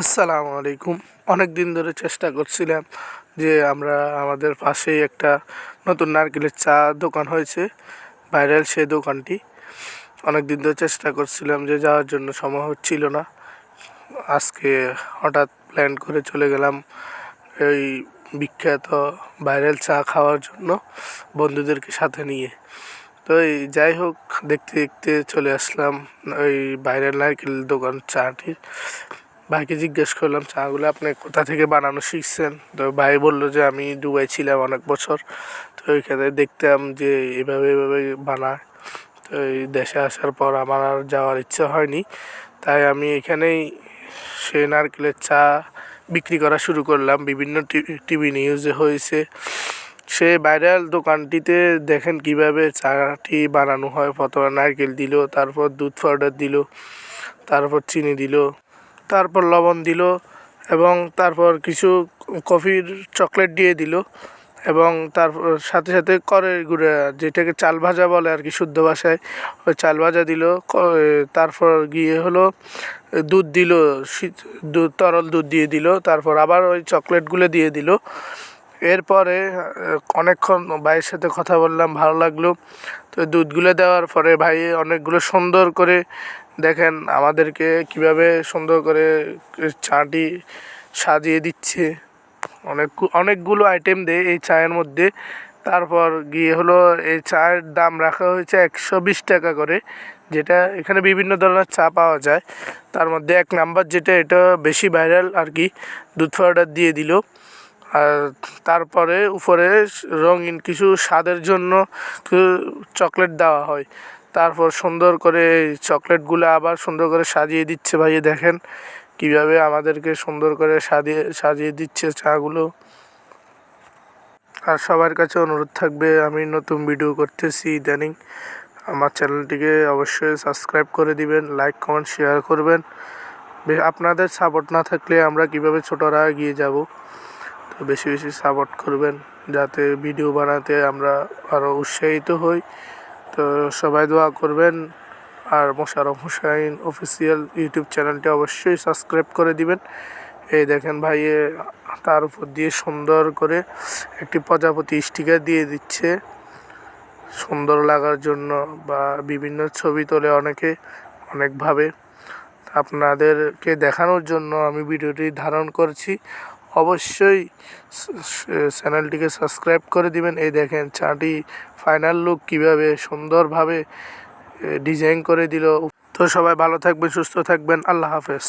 আসসালামু আলাইকুম। অনেক দিন ধরে চেষ্টা করছিলাম যে আমরা আমাদের পাশেই একটা নতুন নারকেলের চা দোকান হয়েছে, ভাইরাল সেই দোকানটি। অনেক দিন ধরে চেষ্টা করছিলাম যে যাওয়ার জন্য, সময় হচ্ছিল না। আজকে হঠাৎ প্ল্যান করে চলে গেলাম এই বিখ্যাত ভাইরাল চা খাওয়ার জন্য বন্ধুদেরকে সাথে নিয়ে। তো এই যাই হোক, দেখতে দেখতে চলে আসলাম ওই ভাইরাল নারকেল দোকান চাটির। ভাইকে জিজ্ঞেস করলাম, চাগুলো আপনি কোথা থেকে বানানো শিখছেন? তো ভাই বলল যে, আমি দুবাই ছিলাম অনেক বছর, তো ওইখানে দেখতাম যে এভাবে এভাবে বানায়। তো এই দেশে আসার পর আমার আর যাওয়ার ইচ্ছা হয়নি, তাই আমি এখানেই সে নারকেলের চা বিক্রি করা শুরু করলাম। বিভিন্ন টিভি নিউজে হয়েছে, সে ভাইরাল দোকানটিতে দেখেন কীভাবে চাটি বানানো হয়। প্রথমে নারকেল দিল, তারপর দুধ পাউডার দিল, তারপর চিনি দিল। তারপর লবণ দিল এবং তারপর কিছু কফির চকলেট দিয়ে দিল এবং তারপর সাথে সাথে করের গুঁড়া, যেটাকে চাল ভাজা বলে আর কি শুদ্ধ ভাষায়, ওই চাল ভাজা দিল তারপর গিয়ে হলো দুধ দিল তরল দুধ দিয়ে দিল, তারপর আবার ওই চকলেটগুলো দিয়ে দিল। এরপরে অনেকক্ষণ ভাইয়ের সাথে কথা বললাম, ভালো লাগল। তো দুধগুলো দেওয়ার পরে ভাই অনেকগুলো সুন্দর করে দেখেন আমাদেরকে কীভাবে সুন্দর করে চাটি সাজিয়ে দিচ্ছে। অনেক অনেকগুলো আইটেম দেয় এই চায়ের মধ্যে। তারপর গিয়ে হলো এই চায়ের দাম রাখা হয়েছে একশো বিশ টাকা করে, যেটা এখানে বিভিন্ন ধরনের চা পাওয়া যায়। তার মধ্যে এক নাম্বার যেটা, এটা বেশি ভাইরাল আর কি, দুধ পাউডার দিয়ে দিল। আর তারপরে উপরে রঙিন কিছু স্বাদের জন্য চকলেট দেওয়া হয়। তারপর সুন্দর করে চকলেটগুলো আবার সুন্দর করে সাজিয়ে দিচ্ছে ভাইয়ে দেখেন কীভাবে আমাদেরকে সুন্দর করে সাজিয়ে সাজিয়ে দিচ্ছে চাগুলো। আর সবার কাছে অনুরোধ থাকবে, আমি নতুন ভিডিও করতেছি ইদানিং। আমার চ্যানেলটিকে অবশ্যই সাবস্ক্রাইব করে দিবেন লাইক কমেন্ট শেয়ার করবেন। আপনাদের সাপোর্ট না থাকলে আমরা কীভাবে ছোটরা এগিয়ে যাব? বেশি বেশি সাপোর্ট করবেন, যাতে ভিডিও বানাতে আমরা আরও উৎসাহিত হই। তো সবাই দোয়া করবেন, আর মোশারফ হুসাইন অফিসিয়াল ইউটিউব চ্যানেলটি অবশ্যই সাবস্ক্রাইব করে দিবেন। এই দেখেন ভাইয়ে তার উপর দিয়ে সুন্দর করে একটি প্রজাপতি স্টিকার দিয়ে দিচ্ছে। সুন্দর লাগার জন্য বা বিভিন্ন ছবি তোলে অনেকে, অনেকভাবে। আপনাদেরকে দেখানোর জন্য আমি ভিডিওটি ধারণ করছি। অবশ্যই চ্যানেলটিকে সাবস্ক্রাইব করে দিবেন। এই দেখেন চাটি ফাইনাল লুক কীভাবে সুন্দরভাবে ডিজাইন করে দিল। তো সবাই ভালো থাকবেন, সুস্থ থাকবেন। আল্লাহ হাফেজ।